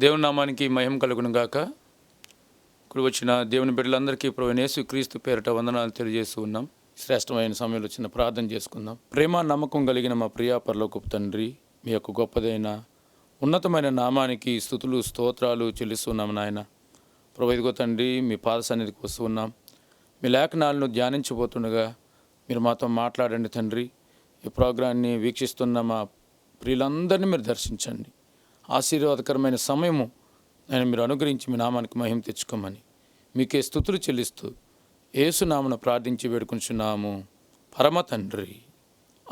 దేవుని నామానికి మహిమ కలుగును గాక. ఇప్పుడు వచ్చిన దేవుని బిడ్డలందరికీ ఇప్పుడు నేసు క్రీస్తు పేరిట వందనాలు తెలియజేస్తూ ఉన్నాం. శ్రేష్టమైన సమయంలో చిన్న ప్రార్థన చేసుకుందాం. ప్రేమ నమ్మకం కలిగిన మా ప్రియా పరలోకపు తండ్రి మీ యొక్క గొప్పదైన ఉన్నతమైన నామానికి స్థుతులు స్తోత్రాలు చెల్లిస్తున్నాం నాయన. ప్రభుత్వ తండ్రి మీ పాద సన్నిధికి వస్తూ ఉన్నాం మీ లేఖనాలను ధ్యానించబోతుండగా మీరు మాతో మాట్లాడండి తండ్రి. ఈ ప్రోగ్రాన్ని వీక్షిస్తున్న మా ప్రియులందరినీ మీరు దర్శించండి. ఆశీర్వాదకరమైన సమయము నేను మీరు అనుగ్రహించి మీ నామానికి మహిమ తెచ్చుకోమని మీకే స్థుతులు చెల్లిస్తూ ఏసునామన ప్రార్థించి వేడుకుంటున్నాము పరమ తండ్రి.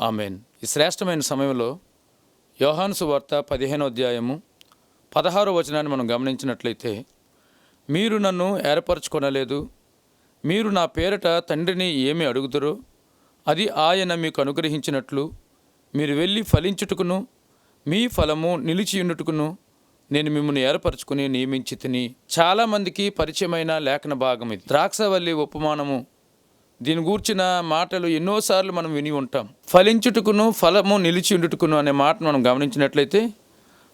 ఆమెన్. ఈ శ్రేష్టమైన సమయంలో యోహాను సువార్త పదిహేనో అధ్యాయము పదహారో వచనాన్ని మనం గమనించినట్లయితే మీరు నన్ను ఏర్పరచుకొనలేదు. మీరు నా పేరట తండ్రిని ఏమి అడుగుతారో అది ఆయన మీకు అనుగ్రహించినట్లు మీరు వెళ్ళి ఫలించుటకును మీ ఫలము నిలిచియుండుటకును నేను మిమ్మల్ని ఏర్పరచుకుని నియమించి తిని చాలామందికి పరిచయమైన లేఖన భాగం ఇది. ద్రాక్షవల్లి ఉపమానము. దీని గూర్చిన మాటలు ఎన్నోసార్లు మనం విని ఉంటాం. ఫలించుటకును ఫలము నిలిచియుండుటకును అనే మాటను మనం గమనించినట్లయితే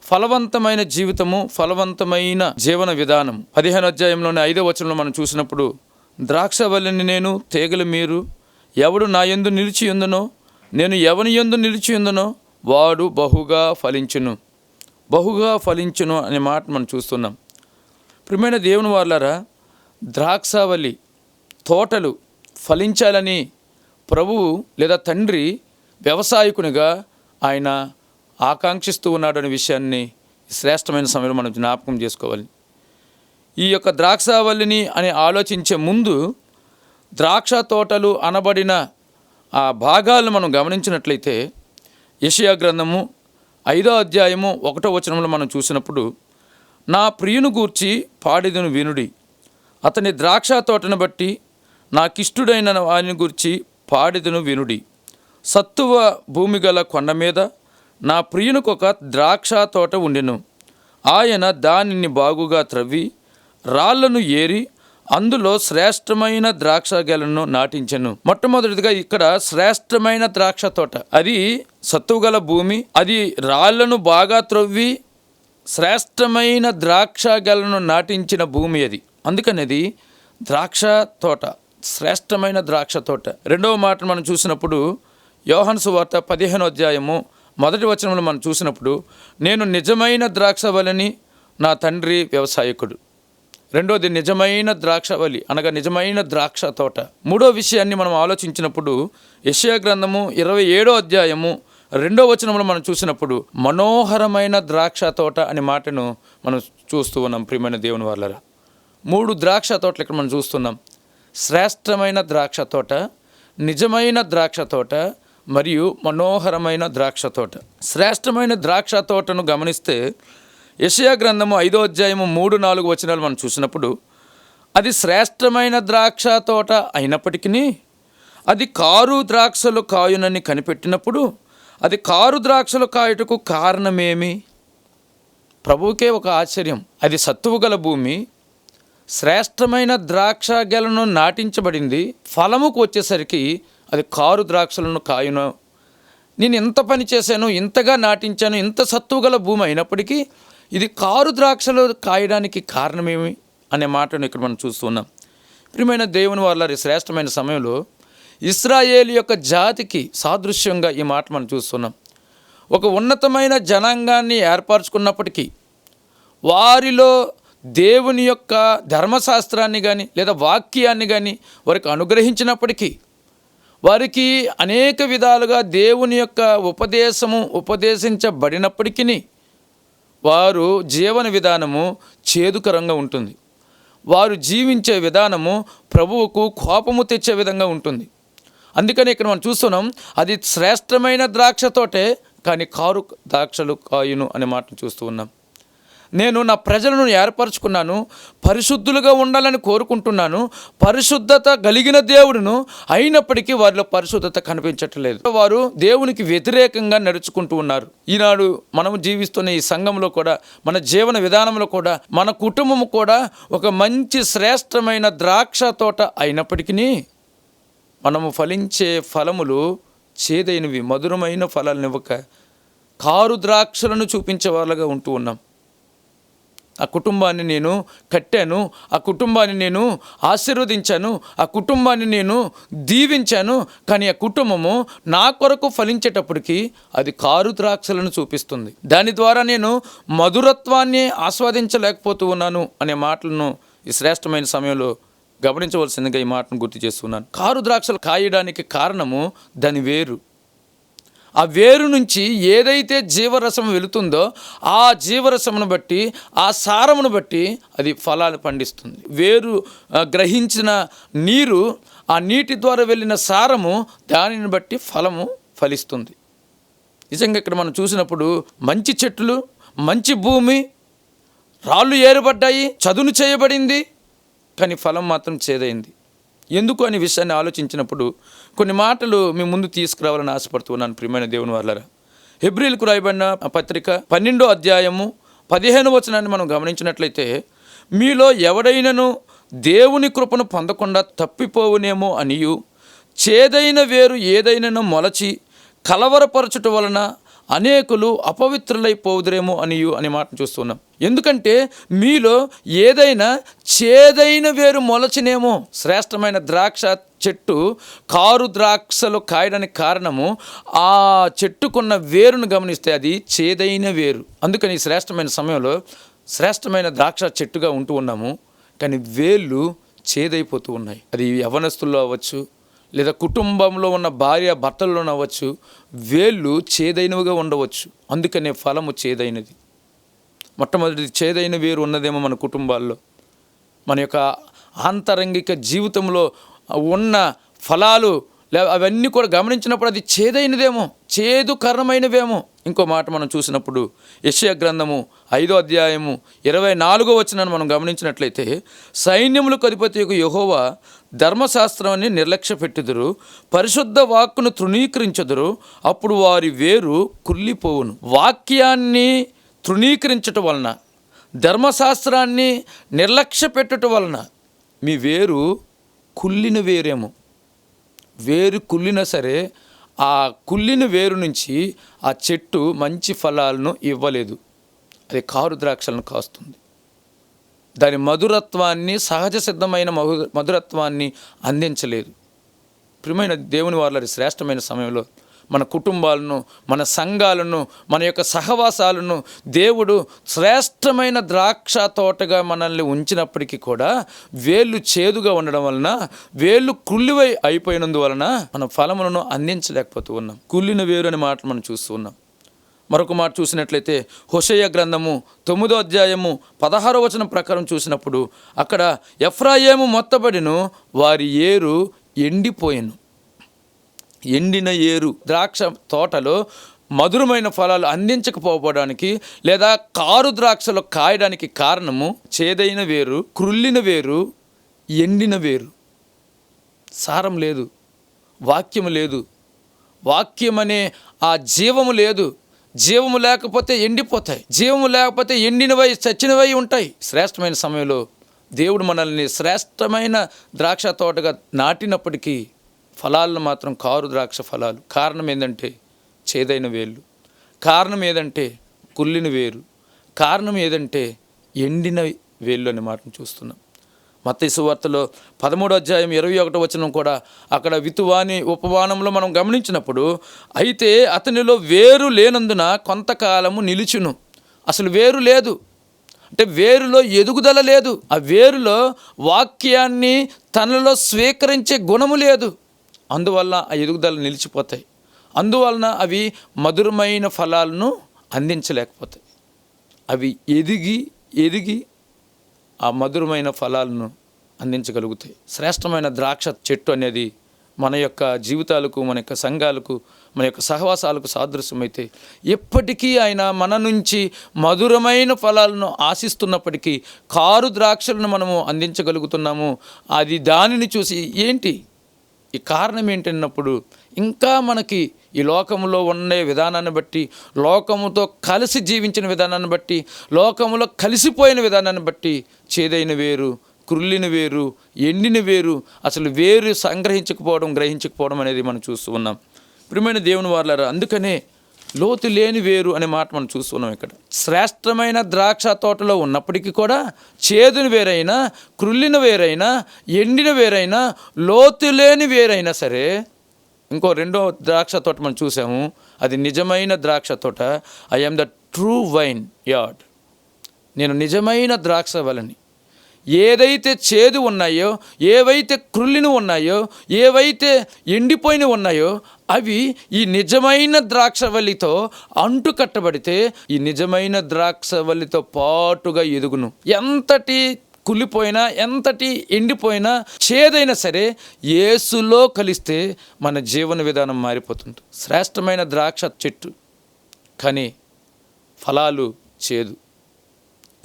ఫలవంతమైన జీవితము ఫలవంతమైన జీవన విధానం. పదిహేను అధ్యాయంలోని ఐదో వచనంలో మనం చూసినప్పుడు ద్రాక్షవల్లిని నేను తీగలు మీరు ఎవడు నా యందు నిలిచి ఉందనో నేను ఎవని ఎందు నిలిచి ఉందనో వాడు బహుగా ఫలించును. బహుగా ఫలించును అనే మాట మనం చూస్తున్నాం. ప్రియమైన దేవుని వాళ్ళారా ద్రాక్షావళి తోటలు ఫలించాలని ప్రభువు లేదా తండ్రి వ్యవసాయకునిగా ఆయన ఆకాంక్షిస్తూ ఉన్నాడు అనే విషయాన్ని శ్రేష్టమైన సమయంలో మనం జ్ఞాపకం చేసుకోవాలి. ఈ యొక్క ద్రాక్షావల్లిని అని ఆలోచించే ముందు ద్రాక్ష తోటలు అనబడిన ఆ భాగాలను మనం గమనించినట్లయితే యషయా గ్రంథము ఐదో అధ్యాయము ఒకటో వచనంలో మనం చూసినప్పుడు నా ప్రియును గూర్చి పాడిదును వినుడి. అతని ద్రాక్ష తోటను బట్టి నాకిష్టుడైన వాని గూర్చి పాడిదును వినుడి. సత్తువ భూమి గల కొండ మీద నా ప్రియునికి ఒక ద్రాక్ష తోట ఉండెను. ఆయన దానిని బాగుగా త్రవ్వి రాళ్ళను ఏరి అందులో శ్రేష్టమైన ద్రాక్ష గెలను నాటించను. మొట్టమొదటిగా ఇక్కడ శ్రేష్టమైన ద్రాక్ష తోట. అది సత్తుగల భూమి అది రాళ్ళను బాగా త్రవ్వి శ్రేష్టమైన ద్రాక్ష గెలను నాటించిన భూమి అది. అందుకని అది ద్రాక్ష తోట శ్రేష్టమైన ద్రాక్ష తోట. రెండవ మాట మనం చూసినప్పుడు యోహన్ సువార్త పదిహేను అధ్యాయము మొదటి వచనంలో మనం చూసినప్పుడు నేను నిజమైన ద్రాక్ష వలని నా తండ్రి వ్యవసాయకుడు. రెండోది నిజమైన ద్రాక్షవలి అనగా నిజమైన ద్రాక్ష తోట. మూడో విషయాన్ని మనం ఆలోచించినప్పుడు యశయా గ్రంథము ఇరవై ఏడో అధ్యాయము రెండో వచనంలో మనం చూసినప్పుడు మనోహరమైన ద్రాక్ష తోట అనే మాటను మనం చూస్తూ ఉన్నాం ప్రియమైన దేవుని వాళ్ళరా మూడు ద్రాక్ష తోటలు ఇక్కడ మనం చూస్తున్నాం. శ్రేష్టమైన ద్రాక్ష తోట నిజమైన ద్రాక్ష తోట మరియు మనోహరమైన ద్రాక్ష తోట. శ్రేష్టమైన ద్రాక్ష తోటను గమనిస్తే యషయా గ్రంథము ఐదో అధ్యాయము మూడు నాలుగు వచనాలు మనం చూసినప్పుడు అది శ్రేష్టమైన ద్రాక్ష తోట అయినప్పటికీ అది కారు ద్రాక్షలు కాయునని కనిపెట్టినప్పుడు అది కారు ద్రాక్షలు కాయుటకు కారణమేమి? ప్రభువుకే ఒక ఆశ్చర్యం. అది సత్తువు గల భూమి శ్రేష్టమైన ద్రాక్ష గెలను నాటించబడింది ఫలముకు వచ్చేసరికి అది కారు ద్రాక్షలను కాయును. నేను ఇంత పని చేశాను ఇంతగా నాటించాను ఇంత సత్తువు గల భూమి అయినప్పటికీ ఇది కారు ద్రాక్షలు కాయడానికి కారణమేమి అనే మాటను ఇక్కడ మనం చూస్తున్నాం ప్రియమైన దేవుని వాళ్ళ శ్రేష్టమైన సమయంలో ఇస్రాయేల్ యొక్క జాతికి సాదృశ్యంగా ఈ మాట మనం చూస్తున్నాం ఒక ఉన్నతమైన జనాంగాన్ని ఏర్పరచుకున్నప్పటికీ వారిలో దేవుని యొక్క ధర్మశాస్త్రాన్ని కానీ లేదా వాక్యాన్ని కానీ వారికి అనుగ్రహించినప్పటికీ వారికి అనేక విధాలుగా దేవుని యొక్క ఉపదేశము ఉపదేశించబడినప్పటికీ వారు జీవన విధానము చేదుకరంగా ఉంటుంది. వారు జీవించే విధానము ప్రభువుకు కోపము తెచ్చే విధంగా ఉంటుంది. అందుకని ఇక్కడ మనం చూస్తున్నాం అది శ్రేష్టమైన ద్రాక్ష తోటే కానీ కారు ద్రాక్షలు కాయును అనే మాటను చూస్తూ ఉన్నాం. నేను నా ప్రజలను ఏర్పరచుకున్నాను పరిశుద్ధులుగా ఉండాలని కోరుకుంటున్నాను పరిశుద్ధత కలిగిన దేవుడును అయినప్పటికీ వారిలో పరిశుద్ధత కనిపించట్లేదు. వారు దేవునికి వ్యతిరేకంగా నడుచుకుంటూ ఉన్నారు. ఈనాడు మనం జీవిస్తున్న ఈ సంఘంలో కూడా మన జీవన విధానంలో కూడా మన కుటుంబము కూడా ఒక మంచి శ్రేష్టమైన ద్రాక్ష తోట అయినప్పటికీ మనము ఫలించే ఫలములు చేదైనవి మధురమైన ఫలాలను ఇవ్వక కారు ద్రాక్షలను చూపించే వాళ్ళగా ఉంటూ ఉన్నాం. ఆ కుటుంబాన్ని నేను కట్టాను ఆ కుటుంబాన్ని నేను ఆశీర్వదించాను ఆ కుటుంబాన్ని నేను దీవించాను కానీ ఆ కుటుంబము నా కొరకు ఫలించేటప్పటికి అది కారు ద్రాక్షలను చూపిస్తుంది. దాని ద్వారా నేను మధురత్వాన్ని ఆస్వాదించలేకపోతూ ఉన్నాను అనే మాటలను ఈ శ్రేష్టమైన సమయంలో గమనించవలసిందిగా ఈ మాటను గుర్తు చేస్తున్నాను. కారు ద్రాక్షలు కాయడానికి కారణము దాని వేరు. ఆ వేరు నుంచి ఏదైతే జీవరసం వెళుతుందో ఆ జీవరసమును బట్టి ఆ సారమును బట్టి అది ఫలాలు పండిస్తుంది. వేరు గ్రహించిన నీరు ఆ నీటి ద్వారా వెళ్ళిన సారము దానిని బట్టి ఫలము ఫలిస్తుంది. నిజంగా ఇక్కడ మనం చూసినప్పుడు మంచి చెట్లు మంచి భూమి రాళ్ళు ఏర్పడ్డాయి చదును చేయబడింది కానీ ఫలం మాత్రం చేదైంది. ఎందుకు అనే విషయాన్ని ఆలోచించినప్పుడు కొన్ని మాటలు మీ ముందు తీసుకురావాలని ఆశపడుతున్నాను ప్రియమైన దేవుని వాళ్ళరా హెబ్రిల్కు రాయబడిన పత్రిక పన్నెండో అధ్యాయము పదిహేను వచనాన్ని మనం గమనించినట్లయితే మీలో ఎవడైనను దేవుని కృపను పొందకుండా తప్పిపోవునేమో అనియు చేదైన వేరు ఏదైనను మొలచి కలవరపరచుట వలన అనేకులు అపవిత్రులైపోదురేమో అనియు అనే మాట చూస్తున్నాం. ఎందుకంటే మీలో ఏదైనా చేదైన వేరు మొలచినేమో. శ్రేష్టమైన ద్రాక్ష చెట్టు కారు ద్రాక్షలు కాయడానికి కారణము ఆ చెట్టుకున్న వేరును గమనిస్తే అది చేదైన వేరు. అందుకని శ్రేష్టమైన సమయంలో శ్రేష్టమైన ద్రాక్ష చెట్టుగా ఉంటూ ఉన్నాము. కానీ వేళ్ళు చేదైపోతూ ఉన్నాయి. అది యవనస్తుల్లో అవ్వచ్చు లేదా కుటుంబంలో ఉన్న భార్య భర్తల్లో అవ్వచ్చు వేళ్ళు చేదైనవిగా ఉండవచ్చు. అందుకనే ఫలము చేదైనది. మొట్టమొదటి చేదైన వేరు ఉన్నదేమో మన కుటుంబాల్లో. మన యొక్క ఆంతరంగిక జీవితంలో ఉన్న ఫలాలు లే అవన్నీ కూడా గమనించినప్పుడు అది చేదైనదేమో చేదు కర్ణమైనవేమో. ఇంకో మాట మనం చూసినప్పుడు యశయ గ్రంథము ఐదో అధ్యాయము ఇరవై నాలుగో వచ్చినాన్ని మనం గమనించినట్లయితే సైన్యములకు అధిపతి యొక్క యహోవా ధర్మశాస్త్రాన్ని నిర్లక్ష్య పెట్టుదురు పరిశుద్ధ వాక్కును తృణీకరించదురు అప్పుడు వారి వేరు కుళ్ళిపోవును. వాక్యాన్ని తృణీకరించటం వలన ధర్మశాస్త్రాన్ని నిర్లక్ష్య పెట్టడం వలన మీ వేరు కుళ్ళిన వేరేమో. వేరు కుళ్ళినా సరే ఆ కుళ్ళిన వేరు నుంచి ఆ చెట్టు మంచి ఫలాలను ఇవ్వలేదు. అది కారు ద్రాక్షలను కాస్తుంది. దాని మధురత్వాన్ని సహజ సిద్ధమైన మధు మధురత్వాన్ని అందించలేదు. ప్రియమైన దేవుని వారి శ్రేష్టమైన సమయంలో మన కుటుంబాలను మన సంఘాలను మన యొక్క సహవాసాలను దేవుడు శ్రేష్టమైన ద్రాక్ష తోటగా మనల్ని ఉంచినప్పటికీ కూడా వేళ్ళు చేదుగా ఉండడం వలన వేళ్ళు కుళ్ళివై అయిపోయినందువలన మన ఫలములను అందించలేకపోతూ ఉన్నాం. కుళ్ళిన వేరు అనే మాట మనం చూస్తూ ఉన్నాం. మరొక మాట చూసినట్లయితే హుషయ గ్రంథము తొమ్మిదో అధ్యాయము పదహారో వచనం ప్రకారం చూసినప్పుడు అక్కడ ఎఫ్రాయేము మొత్తబడిను వారి ఏరు ఎండిపోయెను. ఎండిన ఏరు ద్రాక్ష తోటలో మధురమైన ఫలాలు అందించకపోవడానికి లేదా కారు ద్రాక్షలు కాయడానికి కారణము చేదైన వేరు క్రుల్లిన వేరు ఎండిన వేరు. సారం లేదు వాక్యము లేదు. వాక్యం అనే ఆ జీవము లేదు. జీవము లేకపోతే ఎండిపోతాయి. జీవము లేకపోతే ఎండినవై చచ్చినవై ఉంటాయి. శ్రేష్టమైన సమయంలో దేవుడు మనల్ని శ్రేష్టమైన ద్రాక్ష తోటగా నాటినప్పటికీ ఫలాలను మాత్రం కారు ద్రాక్ష ఫలాలు. కారణం ఏంటంటే చేదైన వేళ్ళు. కారణం ఏదంటే కుళ్ళిన వేరు. కారణం ఏదంటే ఎండిన వేళ్ళు అనే మాటను చూస్తున్నాం. మత్తయి సువార్తలో పదమూడో అధ్యాయం ఇరవై ఒకటో వచనం కూడా అక్కడ వితువాని ఉపవానంలో మనం గమనించినప్పుడు అయితే అతనిలో వేరు లేనందున కొంతకాలము నిలుచును. అసలు వేరు లేదు. అంటే వేరులో ఎదుగుదల లేదు. ఆ వేరులో వాక్యాన్ని తనలో స్వీకరించే గుణము లేదు. అందువల్ల ఆ ఎదుగుదల నిలిచిపోతాయి. అందువలన అవి మధురమైన ఫలాలను అందించలేకపోతాయి. అవి ఎదిగి ఎదిగి ఆ మధురమైన ఫలాలను అందించగలుగుతాయి. శ్రేష్టమైన ద్రాక్ష చెట్టు అనేది మన యొక్క జీవితాలకు మన యొక్క సంఘాలకు మన యొక్క సహవాసాలకు సాదృశ్యమైతే ఎప్పటికీ ఆయన మన నుంచి మధురమైన ఫలాలను ఆశిస్తున్నప్పటికీ కారు ద్రాక్షలను మనము అందించగలుగుతున్నాము. అది దానిని చూసి ఏంటి? ఈ కారణం ఏంటన్నప్పుడు ఇంకా మనకి ఈ లోకంలో ఉండే విధానాన్ని బట్టి లోకముతో కలిసి జీవించిన విధానాన్ని బట్టి లోకంలో కలిసిపోయిన విధానాన్ని బట్టి చేదైన వేరు కుర్లిన వేరు ఎండిన వేరు అసలు వేరు సంగ్రహించకపోవడం గ్రహించకపోవడం అనేది మనం చూస్తూ ఉన్నాం. ప్రియమైన దేవుని వారులారు అందుకనే లోతు లేని వేరు అనే మాట మనం చూస్తున్నాం ఇక్కడ. శ్రేష్టమైన ద్రాక్ష తోటలో ఉన్నప్పటికీ కూడా చేదుని వేరైనా క్రుల్లిన వేరైనా ఎండిన వేరైనా లోతు లేని వేరైనా సరే ఇంకో రెండో ద్రాక్ష తోట మనం చూసాము. అది నిజమైన ద్రాక్ష తోట. I am the true vineyard నేను నిజమైన ద్రాక్ష వలని. ఏదైతే చేదు ఉన్నాయో ఏవైతే కృల్లిని ఉన్నాయో ఏవైతే ఎండిపోయిన ఉన్నాయో అవి ఈ నిజమైన ద్రాక్షవల్లితో అంటు కట్టబడితే ఈ నిజమైన ద్రాక్షవల్లితో పాటుగా ఎదుగును. ఎంతటి కుళ్ళిపోయినా ఎంతటి ఎండిపోయినా చేదైనా సరే యేసులో కలిస్తే మన జీవన విధానం మారిపోతుంది శ్రేష్టమైన ద్రాక్ష చెట్టు కానీ ఫలాలు చేదు.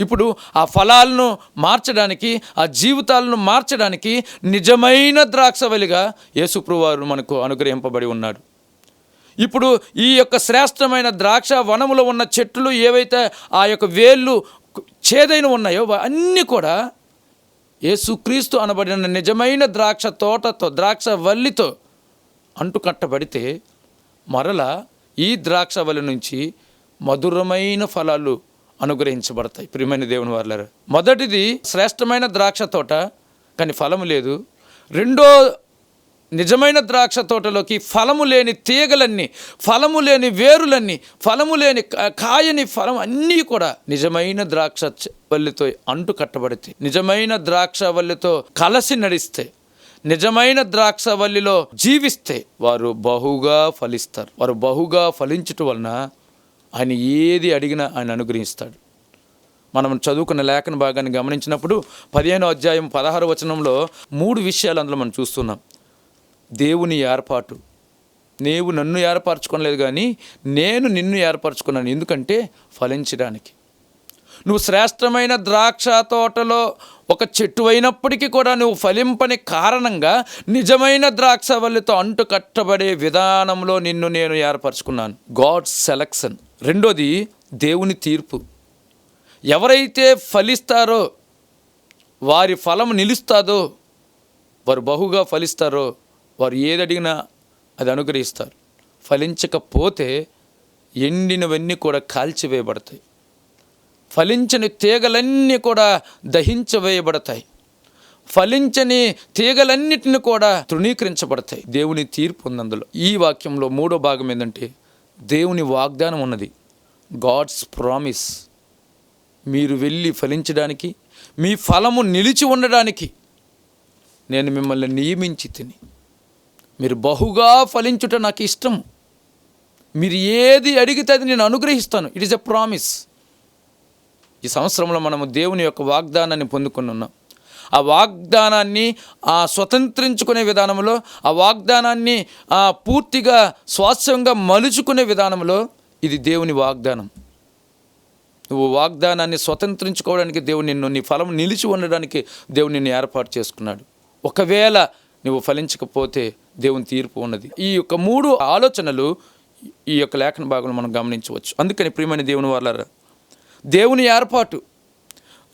ఇప్పుడు ఆ ఫలాలను మార్చడానికి ఆ జీవితాలను మార్చడానికి నిజమైన ద్రాక్షవలిగా యేసుప్రువారు మనకు అనుగ్రహింపబడి ఉన్నాడు. ఇప్పుడు ఈ యొక్క శ్రేష్టమైన ద్రాక్ష వనములో ఉన్న చెట్లు ఏవైతే ఆ యొక్క వేళ్ళు చేదైన ఉన్నాయో అన్నీ కూడా యేసుక్రీస్తు అనబడిన నిజమైన ద్రాక్ష తోటతో ద్రాక్ష వల్లితో అంటుకట్టబడితే మరలా ఈ ద్రాక్ష వల్లి నుంచి మధురమైన ఫలాలు అనుగ్రహించబడతాయి. ప్రియమైన దేవుని వాళ్ళ మొదటిది శ్రేష్టమైన ద్రాక్ష తోట కానీ ఫలము లేదు. రెండో నిజమైన ద్రాక్ష తోటలోకి ఫలము లేని తీగలన్నీ ఫలము లేని వేరులన్నీ ఫలము లేని కా- కాయని ఫలం అన్నీ కూడా నిజమైన ద్రాక్ష వల్లితో అంటు కట్టబడితే నిజమైన ద్రాక్ష వల్లితో కలసి నడిస్తే నిజమైన ద్రాక్ష వల్లిలో జీవిస్తే వారు బహుగా ఫలిస్తారు. వారు బహుగా ఫలించటం వలన ఆయన ఏది అడిగినా ఆయన అనుగ్రహిస్తాడు. మనం చదువుకున్న లేఖన భాగాన్ని గమనించినప్పుడు పదిహేనో అధ్యాయం పదహారు వచనంలో మూడు విషయాలు అందులో మనం చూస్తున్నాం. దేవుని ఏర్పాటు. నీవు నన్ను ఏర్పరచుకోలేదు కానీ నేను నిన్ను ఏర్పరచుకున్నాను. ఎందుకంటే ఫలించడానికి. నువ్వు శ్రేష్టమైన ద్రాక్ష తోటలో ఒక చెట్టు అయినప్పటికీ కూడా నువ్వు ఫలింపని కారణంగా నిజమైన ద్రాక్ష వల్లితో అంటు కట్టబడే విధానంలో నిన్ను నేను ఏర్పరచుకున్నాను. God selection. రెండోది దేవుని తీర్పు. ఎవరైతే ఫలిస్తారో వారి ఫలం నిలుస్తాదో వారు బహుగా ఫలిస్తారో వారు ఏది అడిగినా అది అనుగ్రహిస్తారు. ఫలించకపోతే ఎండినవన్నీ కూడా కాల్చివేయబడతాయి. ఫలించని తీగలన్నీ కూడా దహించవేయబడతాయి. ఫలించని తీగలన్నిటిని కూడా తృణీకరించబడతాయి. దేవుని తీర్పు ఉంది అందులో. ఈ వాక్యంలో మూడో భాగం ఏంటంటే దేవుని వాగ్దానం ఉన్నది. God's promise. మీరు వెళ్ళి ఫలించడానికి మీ ఫలము నిలిచి ఉండడానికి నేను మిమ్మల్ని నియమించి తిని మీరు బహుగా ఫలించుట నాకు ఇష్టం. మీరు ఏది అడిగితే అది నేను అనుగ్రహిస్తాను. ఇట్ ఈస్ ఎ ప్రామిస్ ఈ సంవత్సరంలో మనము దేవుని యొక్క వాగ్దానాన్ని పొందుకుని ఉన్నాం. ఆ వాగ్దానాన్ని ఆ స్వతంత్రించుకునే విధానంలో ఆ వాగ్దానాన్ని ఆ పూర్తిగా స్వాస్థ్యంగా మలుచుకునే విధానంలో ఇది దేవుని వాగ్దానం. నువ్వు వాగ్దానాన్ని స్వతంత్రించుకోవడానికి దేవుడు నిన్ను నీ ఫలం నిలిచి ఉండడానికి దేవుడు నిన్ను ఏర్పాటు చేసుకున్నాడు. ఒకవేళ నువ్వు ఫలించకపోతే దేవుని తీర్పు ఉన్నది. ఈ యొక్క మూడు ఆలోచనలు ఈ యొక్క లేఖన భాగంలో మనం గమనించవచ్చు. అందుకని ప్రియమైన దేవుని వాళ్ళ దేవుని ఏర్పాటు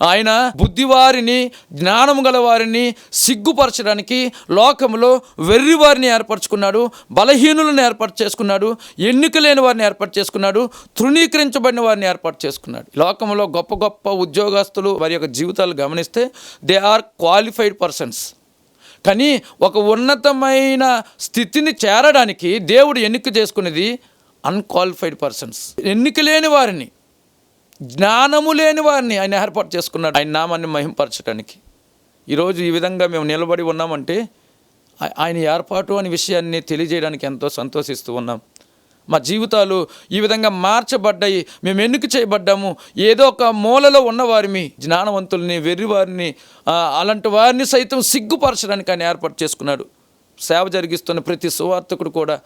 ఆయన బుద్ధివారిని జ్ఞానము గల వారిని సిగ్గుపరచడానికి లోకంలో వెర్రి వారిని ఏర్పరచుకున్నాడు బలహీనులను ఏర్పాటు చేసుకున్నాడు ఎన్నిక లేని వారిని ఏర్పాటు చేసుకున్నాడు తృణీకరించబడిన వారిని ఏర్పాటు చేసుకున్నాడు. లోకంలో గొప్ప గొప్ప ఉద్యోగస్తులు వారి యొక్క జీవితాలు గమనిస్తే దే ఆర్ క్వాలిఫైడ్ పర్సన్స్ కానీ ఒక ఉన్నతమైన స్థితిని చేరడానికి దేవుడు ఎన్నిక చేసుకునేది అన్క్వాలిఫైడ్ పర్సన్స్. ఎన్నిక లేని వారిని జ్ఞానము లేని వారిని ఆయన ఏర్పాటు చేసుకున్నాడు ఆయన నామాన్ని మహింపరచడానికి. ఈరోజు ఈ విధంగా మేము నిలబడి ఉన్నామంటే ఆయన ఏర్పాటు అనే విషయాన్ని తెలియజేయడానికి ఎంతో సంతోషిస్తూ ఉన్నాం. మా జీవితాలు ఈ విధంగా మార్చబడ్డాయి. మేము ఎన్నిక చేయబడ్డాము. ఏదో ఒక మూలలో ఉన్నవారిని జ్ఞానవంతుల్ని వెర్రివారిని అలాంటి వారిని సైతం సిగ్గుపరచడానికి ఆయన ఏర్పాటు చేసుకున్నాడు. సేవ జరిగిస్తున్న ప్రతి సువార్థకుడు కూడా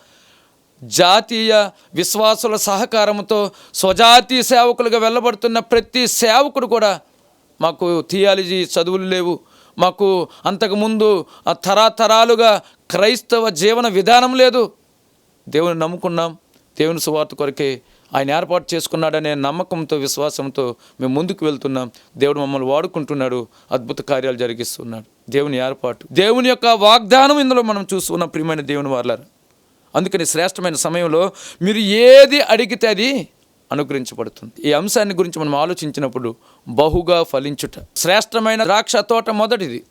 జాతీయ విశ్వాసుల సహకారంతో స్వజాతీయ సేవకులుగా వెళ్ళబడుతున్న ప్రతి సేవకుడు కూడా మాకు థియాలజీ చదువులు లేవు. మాకు అంతకుముందు ఆ తరాతరాలుగా క్రైస్తవ జీవన విధానం లేదు. దేవుని నమ్ముకున్నాం. దేవుని సువార్త కొరకే ఆయన ఏర్పాటు చేసుకున్నాడనే నమ్మకంతో విశ్వాసంతో మేము ముందుకు వెళ్తున్నాం. దేవుడు మమ్మల్ని వాడుకుంటున్నాడు. అద్భుత కార్యాలు జరిగిస్తున్నాడు. దేవుని ఏర్పాటు. దేవుని యొక్క వాగ్దానం ఇందులో మనం చూసుకున్న ప్రియమైన దేవుని వాళ్ళారు అందుకని శ్రేష్టమైన సమయంలో మీరు ఏది అడిగితే అది అనుగ్రహించబడుతుంది. ఈ అంశాన్ని గురించి మనం ఆలోచించినప్పుడు బహుగా ఫలించుట. శ్రేష్టమైన ద్రాక్ష తోట మొదటిది.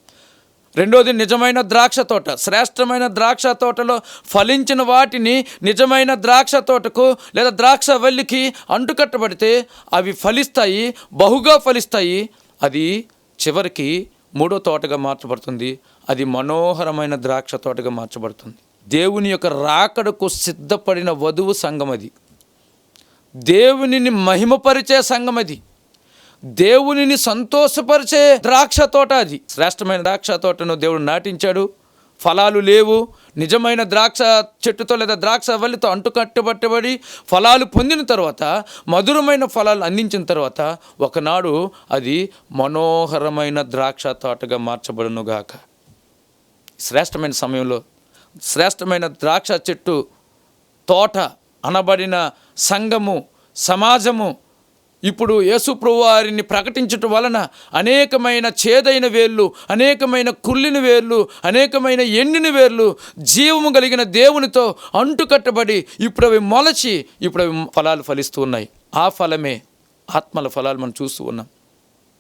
రెండోది నిజమైన ద్రాక్ష తోట. శ్రేష్టమైన ద్రాక్ష తోటలో ఫలించిన వాటిని నిజమైన ద్రాక్ష తోటకు లేదా ద్రాక్ష వల్లికి అంటుకట్టబడితే అవి ఫలిస్తాయి బహుగా ఫలిస్తాయి. అది చివరికి మూడో తోటగా మార్చబడుతుంది. అది మనోహరమైన ద్రాక్ష తోటగా మార్చబడుతుంది. దేవుని యొక్క రాకడకు సిద్ధపడిన వధువు సంఘం అది. దేవునిని మహిమపరిచే సంఘం అది. దేవునిని సంతోషపరిచే ద్రాక్ష తోట అది. శ్రేష్టమైన ద్రాక్ష తోటను దేవుడు నాటించాడు. ఫలాలు లేవు. నిజమైన ద్రాక్ష చెట్టుతో లేదా ద్రాక్ష వల్లితో అంటుకట్టబట్టబడి ఫలాలు పొందిన తర్వాత మధురమైన ఫలాలు అందించిన తర్వాత ఒకనాడు అది మనోహరమైన ద్రాక్ష తోటగా మార్చబడునుగాక. శ్రేష్టమైన సమయంలో శ్రేష్టమైన ద్రాక్ష చెట్టు తోట అనబడిన సంఘము సమాజము ఇప్పుడు యేసుప్రభు వారిని ప్రకటించటం వలన అనేకమైన చేదైన వేళ్ళు అనేకమైన కుళ్ళిన వేళ్ళు అనేకమైన ఎండిన వేళ్ళు జీవము కలిగిన దేవునితో అంటుకట్టబడి ఇప్పుడు అవి మొలచి ఇప్పుడు అవి ఫలాలు ఫలిస్తూ ఉన్నాయి. ఆ ఫలమే ఆత్మల ఫలాలు మనం చూస్తూ ఉన్నాం.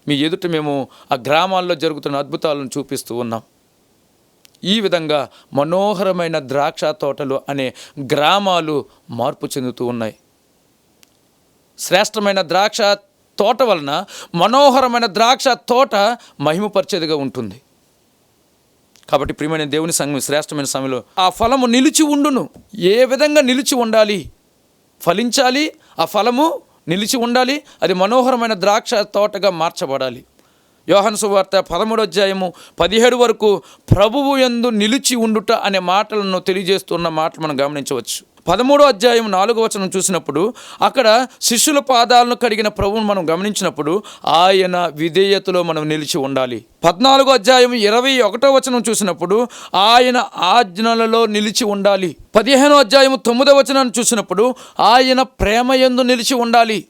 మీ ఎదుట మేము ఆ గ్రామాల్లో జరుగుతున్న అద్భుతాలను చూపిస్తూ ఉన్నాం. ఈ విధంగా మనోహరమైన ద్రాక్ష తోటలు అనే గ్రామాలు మార్పు చెందుతూ ఉన్నాయి. శ్రేష్టమైన ద్రాక్ష తోట వలన మనోహరమైన ద్రాక్ష తోట మహిమపరిచేదిగా ఉంటుంది. కాబట్టి ప్రియమైన దేవుని సంఘం శ్రేష్టమైన సమయంలో ఆ ఫలము నిలిచి ఉండును. ఏ విధంగా నిలిచి ఉండాలి? ఫలించాలి ఆ ఫలము నిలిచి ఉండాలి అది మనోహరమైన ద్రాక్ష తోటగా మార్చబడాలి. యోహన్ సువార్త పదమూడు అధ్యాయము పదిహేడు వరకు ప్రభువు ఎందు నిలిచి ఉండుట అనే మాటలను తెలియజేస్తున్న మాటలు మనం గమనించవచ్చు. పదమూడో అధ్యాయం నాలుగో వచనం చూసినప్పుడు అక్కడ శిష్యుల పాదాలను కడిగిన ప్రభువును మనం గమనించినప్పుడు ఆయన విధేయతలో మనం నిలిచి ఉండాలి. పద్నాలుగో అధ్యాయం ఇరవై ఒకటో వచనం చూసినప్పుడు ఆయన ఆజ్ఞలలో నిలిచి ఉండాలి. పదిహేనో అధ్యాయం తొమ్మిదో వచనాన్ని చూసినప్పుడు ఆయన ప్రేమ ఎందు నిలిచి ఉండాలి.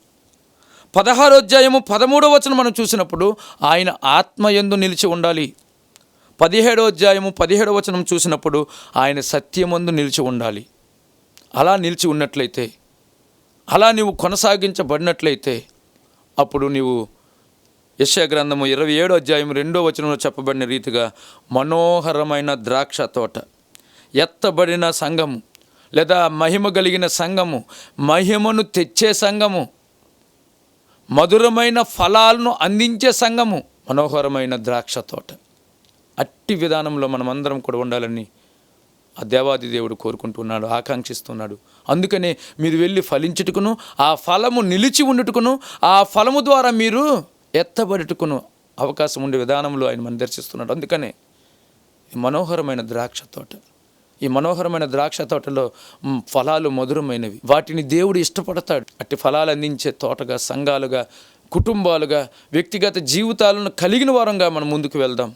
పదహారో అధ్యాయము పదమూడో వచనం మనం చూసినప్పుడు ఆయన ఆత్మయందు నిలిచి ఉండాలి. పదిహేడో అధ్యాయము పదిహేడో వచనం చూసినప్పుడు ఆయన సత్యమందు నిలిచి ఉండాలి. అలా నిలిచి ఉన్నట్లయితే అలా నీవు కొనసాగించబడినట్లయితే అప్పుడు నీవు యశ్యా గ్రంథము ఇరవై ఏడో అధ్యాయం రెండో వచనంలో చెప్పబడిన రీతిగా మనోహరమైన ద్రాక్ష తోట ఎత్తబడిన సంఘము లేదా మహిమ కలిగిన సంఘము మహిమను తెచ్చే సంఘము మధురమైన ఫలాలను అందించే సంఘము మనోహరమైన ద్రాక్ష తోట. అట్టి విధానంలో మనమందరం కూడా ఉండాలని ఆ దేవాది దేవుడు కోరుకుంటున్నాడు ఆకాంక్షిస్తున్నాడు. అందుకనే మీరు వెళ్ళి ఫలించుటకును ఆ ఫలము నిలిచి ఉండుటకును ఆ ఫలము ద్వారా మీరు ఎత్తబడుటకును అవకాశం ఉండే విధానంలో ఆయన మనం దర్శిస్తున్నాడు. అందుకనే ఈ మనోహరమైన ద్రాక్ష తోట ఈ మనోహరమైన ద్రాక్ష తోటలో ఫలాలు మధురమైనవి. వాటిని దేవుడు ఇష్టపడతాడు. అట్టి ఫలాలు అందించే తోటగా సంఘాలుగా కుటుంబాలుగా వ్యక్తిగత జీవితాలను కలిగిన వారంగా మనం ముందుకు వెళ్దాం.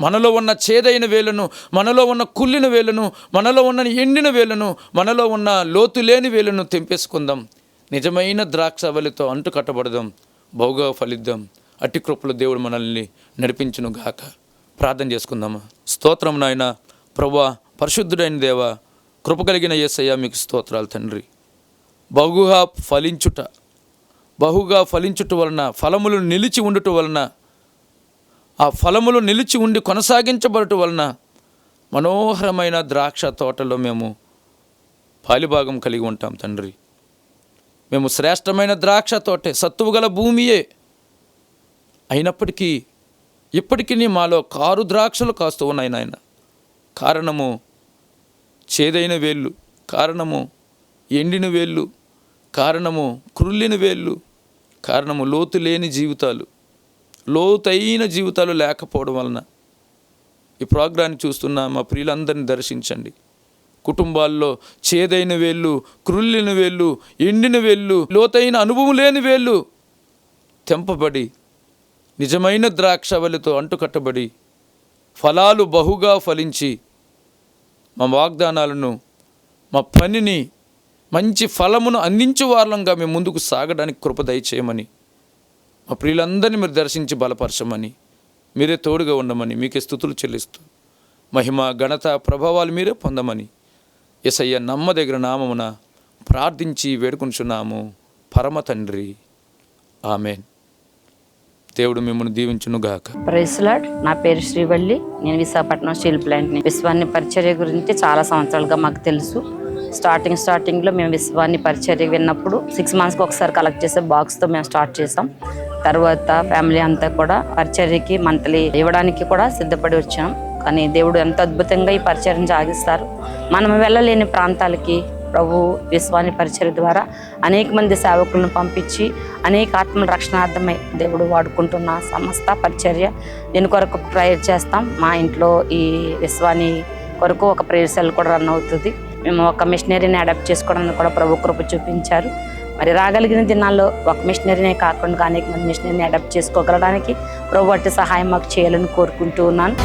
మనలో ఉన్న చేదైన వేలను మనలో ఉన్న కుళ్ళిన వేలను మనలో ఉన్న ఎండిన వేలను మనలో ఉన్న లోతు లేని వేలను తెంపేసుకుందాం. నిజమైన ద్రాక్ష వలితో అంటు కట్టబడదాం. బహుగా ఫలిద్దాం. అట్టి కృపలు దేవుడు మనల్ని నడిపించును గాక. ప్రార్థన చేసుకుందామా? స్తోత్రం నాయన. ప్రభా పరిశుద్ధుడైన దేవ కృప కలిగిన ఏసయ్య మీకు స్తోత్రాలు తండ్రి. బహుగా ఫలించుట బహుగా ఫలించుట వలన ఫలములు నిలిచి ఉండుట వలన ఆ ఫలములు నిలిచి ఉండి కొనసాగించబడటం వలన మనోహరమైన ద్రాక్ష తోటలో మేము పాలిభాగం కలిగి ఉంటాం తండ్రి. మేము శ్రేష్టమైన ద్రాక్ష తోటే సత్తువు గల భూమియే. అయినప్పటికీ ఇప్పటికీ మాలో కారు ద్రాక్షలు కాస్తూ ఉన్నాయి నాయన. కారణము చేదైన వేళ్ళు కారణము ఎండిన వేళ్ళు కారణము క్రుల్లిన వేళ్ళు కారణము లోతు లేని జీవితాలు. లోతైన జీవితాలు లేకపోవడం వలన ఈ ప్రోగ్రాన్ని చూస్తున్న మా ప్రియులందరినీ దర్శించండి. కుటుంబాల్లో చేదైన వేళ్ళు క్రుల్లిన వేళ్ళు ఎండిన వేళ్ళు లోతైన అనుభవం లేని వేళ్ళు తెంపబడి నిజమైన ద్రాక్షవలితో అంటుకట్టబడి ఫలాలు బహుగా ఫలించి మా వాగ్దానాలను మా పనిని మంచి ఫలమును అందించే వారంగా మేము ముందుకు సాగడానికి కృప దయచేయమని మా ప్రియులందరినీ మీరు దర్శించి బలపరచమని మీరే తోడుగా ఉండమని మీకే స్థుతులు చెల్లిస్తూ మహిమ ఘనత ప్రభావాలు మీరే పొందమని ఎసయ్య నమ్మదగిన నామమున ప్రార్థించి వేడుకొంచున్నాము పరమ తండ్రి. ఆమెన్. దేవుడు మిమ్మల్ని దీవించునుగాక ప్రైస్లాడ్ నా పేరు శ్రీవల్లి. నేను విశాఖపట్నం స్టీల్ ప్లాంట్ని విశ్వాన్ని పరిచర్య గురించి చాలా సంవత్సరాలుగా మాకు తెలుసు. స్టార్టింగ్ స్టార్టింగ్లో మేము విశ్వాన్ని పరిచర్య విన్నప్పుడు సిక్స్ మంత్స్కి ఒకసారి కలెక్ట్ చేసే బాక్స్తో మేము స్టార్ట్ చేసాం. తర్వాత ఫ్యామిలీ అంతా కూడా పరిచర్యకి మంత్లీ ఇవ్వడానికి కూడా సిద్ధపడి వచ్చాం. కానీ దేవుడు ఎంత అద్భుతంగా ఈ పరిచయం సాగిస్తారు. మనం వెళ్ళలేని ప్రాంతాలకి ప్రభు విశ్వాని పరిచయ ద్వారా అనేక మంది సేవకులను పంపించి అనేక ఆత్మల రక్షణార్థమై దేవుడు వాడుకుంటున్న సమస్త పరిచర్య దీని కొరకు ప్రేయర్ చేస్తాం. మా ఇంట్లో ఈ విశ్వాని కొరకు ఒక ప్రేయర్ సెల్ కూడా రన్ అవుతుంది. మేము ఒక మిషనరీని అడాప్ట్ చేసుకోవడానికి కూడా ప్రభు కృప చూపించారు. మరి రాగలిగిన దినాల్లో ఒక మిషనరీనే కాకుండా అనేక మంది మిషనరీని అడాప్ట్ చేసుకోగలడానికి ప్రభు వాటి సహాయం మాకు చేయాలని కోరుకుంటూ ఉన్నాను.